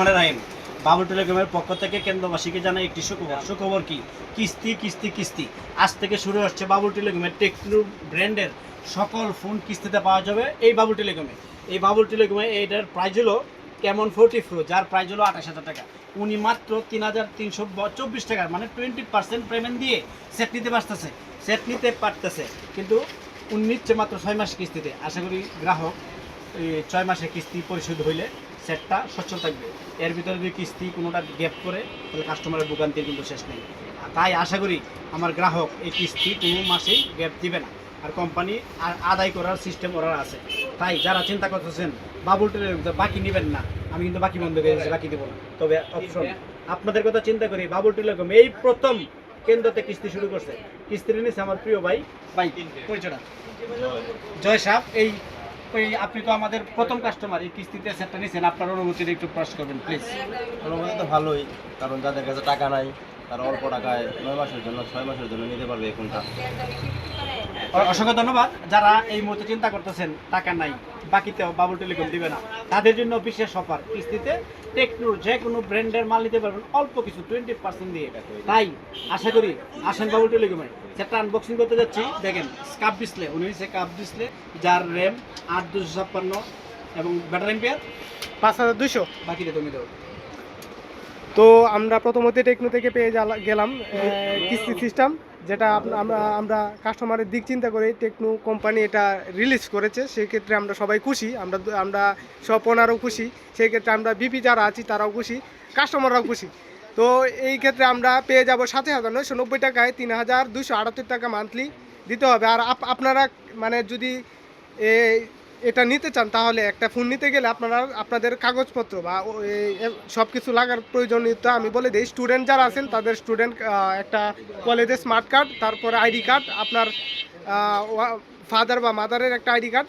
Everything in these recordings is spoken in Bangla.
মানে রাহিম বাবুল টেলিকমের পক্ষ থেকে কেন্দ্রবাসীকে জানাই একটি সুখবর। সুখবর কি? কিস্তি কিস্তি কিস্তি। আজ থেকে শুরু হচ্ছে বাবুল টেলিকমের টেকনো ব্র্যান্ডের সকল ফোন কিস্তিতে পাওয়া যাবে এই বাবুল টেলিকমে। এই বাবুল টেলিকমে এইটার প্রাইস হলো কেমন ফোর্টি প্রো যার প্রাইস হলো আঠাশ হাজার টাকা। উনি মাত্র তিন হাজার তিনশো চব্বিশ টাকার মানে টোয়েন্টি পার্সেন্ট পেমেন্ট দিয়ে সেট নিতে পারতেছে। সেট নিতে পারতেছে, কিন্তু উনি নিচ্ছে মাত্র ছয় মাস কিস্তিতে। আশা করি গ্রাহক ছয় মাসে কিস্তি পরিশোধ হইলে সেটটা সচ্ছল থাকবে। এর ভিতরে যদি কিস্তি কোনোটা গ্যাপ করে, তাহলে কাস্টমারের ভোগান্তির কিন্তু শেষ নেই। তাই আশা করি আমার গ্রাহক এই কিস্তি কোনো মাসেই গ্যাপ দিবে না। আর কোম্পানি আদায় করার সিস্টেম ওরা আছে। তাই যারা চিন্তা করতেছেন বাবুল টেলের বাকি নেবেন না, আমি কিন্তু বাকি বন্ধ করে বাকি দেবো না। তবে অপশন আপনাদের কথা চিন্তা করি বাবুল টেলিকম এই প্রথম কেন্দ্রতে কিস্তি শুরু করছে। কিস্তি নিয়েছে আমার প্রিয় ভাই ভাই পরিচয়টা জয় সাহ এই ওই আপনি তো আমাদের প্রথম কাস্টমার এই কিস্তিতে সেটটা নিয়েছেন আপনার অনুভূতিটা একটু প্রকাশ করবেন প্লিজ অনুভূতি তো ভালোই কারণ যাদের কাছে টাকা নাই তারা অল্প টাকায় নয় মাসের জন্য ছয় মাসের জন্য নিতে পারবে এই ফোনটা অসংখ্য ধন্যবাদ। যারা এই মুহূর্তে চিন্তা করতেছেন টাকা নাই বাকিতেও বাবুল টেলিকম দিবে না। তাদের জন্য বিশেষ অফার কিস্তিতে টেকনোর যে কোনো ব্র্যান্ডের মাল নিতে পারবেন, অল্প কিছু টোয়েন্টি পার্সেন্ট দিয়ে। তাই আশা করি আসেন বাবুল টেলিকমে। সেটা আনবক্সিং করতে যাচ্ছি। দেখেন কাপ ডিসপ্লে উনি কাপ ডিসপ্লে যার র্যাম আট দুশো ছাপ্পান্ন এবং ব্যাটারি এম্পিয়ার পাঁচ হাজার দুশো বাকিটা তুমি দেবো তো আমরা প্রথমত টেকনো থেকে পেয়ে গেলাম কিস্তি সিস্টেম যেটা আমরা আমরা কাস্টমারের দিক চিন্তা করে টেকনো কোম্পানি এটা রিলিজ করেছে। সেক্ষেত্রে আমরা সবাই খুশি, আমরা আমরা সব ওনারও খুশি। সেই ক্ষেত্রে আমরা বিপি যারা আছি, তারাও খুশি কাস্টমাররাও খুশি। তো এই ক্ষেত্রে আমরা পেয়ে যাব সাত হাজার নয়শো নব্বই টাকায় তিন হাজার দুশো আটাত্তর টাকা মান্থলি দিতে হবে। আর আপ- আপনারা মানে যদি এটা নিতে চান, তাহলে একটা ফোন নিতে গেলে আপনারা, আপনাদের কাগজপত্র বা সব কিছু লাগার প্রয়োজনীয়তা আমি বলে দিই। স্টুডেন্ট যারা আছেন, তাদের স্টুডেন্ট একটা কলেজের স্মার্ট কার্ড তারপরে আইডি কার্ড আপনার ফাদার বা মাদারের একটা আইডি কার্ড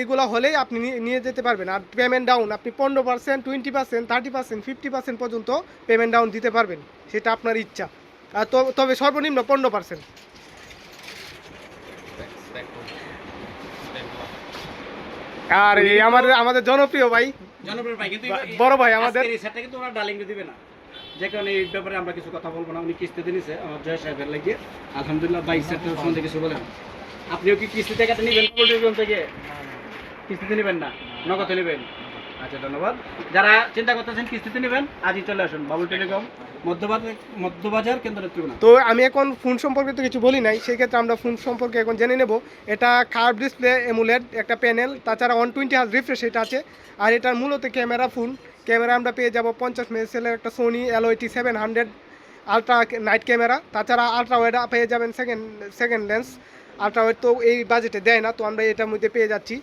এগুলো হলেই আপনি নিয়ে- যেতে পারবেন। আর পেমেন্ট ডাউন আপনি পনেরো percent twenty percent thirty percent fifty percent পর্যন্ত পেমেন্ট ডাউন দিতে পারবেন। সেটা আপনার ইচ্ছা। তবে সর্বনিম্ন পনেরো পার্সেন্ট আর এই আমাদের আমাদের জনপ্রিয় ভাই। জনপ্রিয় ভাই কিন্তু বড় ভাই আমাদের- এই সেটটা কিন্তু ওরা ডালিং দিবে না। যে কারণে এই ব্যাপারে আমরা কিছু কথা বলব না উনি কিস্তিতে নিছে আমার জয় সাহেবের লাগিয়ে। আলহামদুলিল্লাহ ভাই সেটটা সম্বন্ধে কিছু বলেন। আপনিও কি কিস্তিতে কাটে নেবেন পোল্ট্রি থেকে? কিস্তিতে নেবেন না নগদে নেবেন? আচ্ছা ধন্যবাদ। যারা চিন্তা করতেছেন, কিস্তিতে নেবেন, আজই চলে আসুন, বাবুল টেলিকম তো আমি এখন ফোন সম্পর্কে তো কিছু বলি নাই সেই ক্ষেত্রে আমরা ফোন সম্পর্কে এখন জেনে নেব। এটা কার্ভ ডিসপ্লে এমুলেট একটা প্যানেল তাছাড়া ওয়ান টোয়েন্টি হাজ রিফ্রেশ এটা আছে। আর এটার মূলত ক্যামেরা ফোন ক্যামেরা আমরা পেয়ে যাব পঞ্চাশ মেগাপিক্সেলের একটা Sony এলওইটি seven hundred ultra night camera তাছাড়া আলট্রা ওয়েড পেয়ে যাবেন second second lens ultra wide তো এই বাজেটে দেয় না, তো আমরা এটার মধ্যে পেয়ে যাচ্ছি।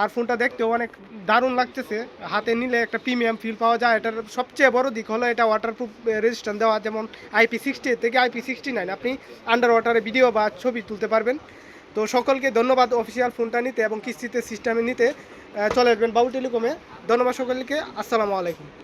আর ফোনটা দেখতেও অনেক দারুণ লাগতেছে। হাতে নিলে একটা প্রিমিয়াম ফিল পাওয়া যায়। এটার সবচেয়ে বড় দিক হলো এটা ওয়াটারপ্রুফ রেজিস্ট্যান্স দেওয়া, যেমন আইপি সিক্সটি থেকে আইপি সিক্সটি নাইন আপনি আন্ডার ওয়াটারে ভিডিও বা ছবি তুলতে পারবেন। তো সকলকে ধন্যবাদ অফিসিয়াল ফোনটা নিতে এবং কিস্তিতে সিস্টেমে নিতে। চলে আসবেন বাবু টেলিকমে। ধন্যবাদ সকলকে। আসসালামু আলাইকুম।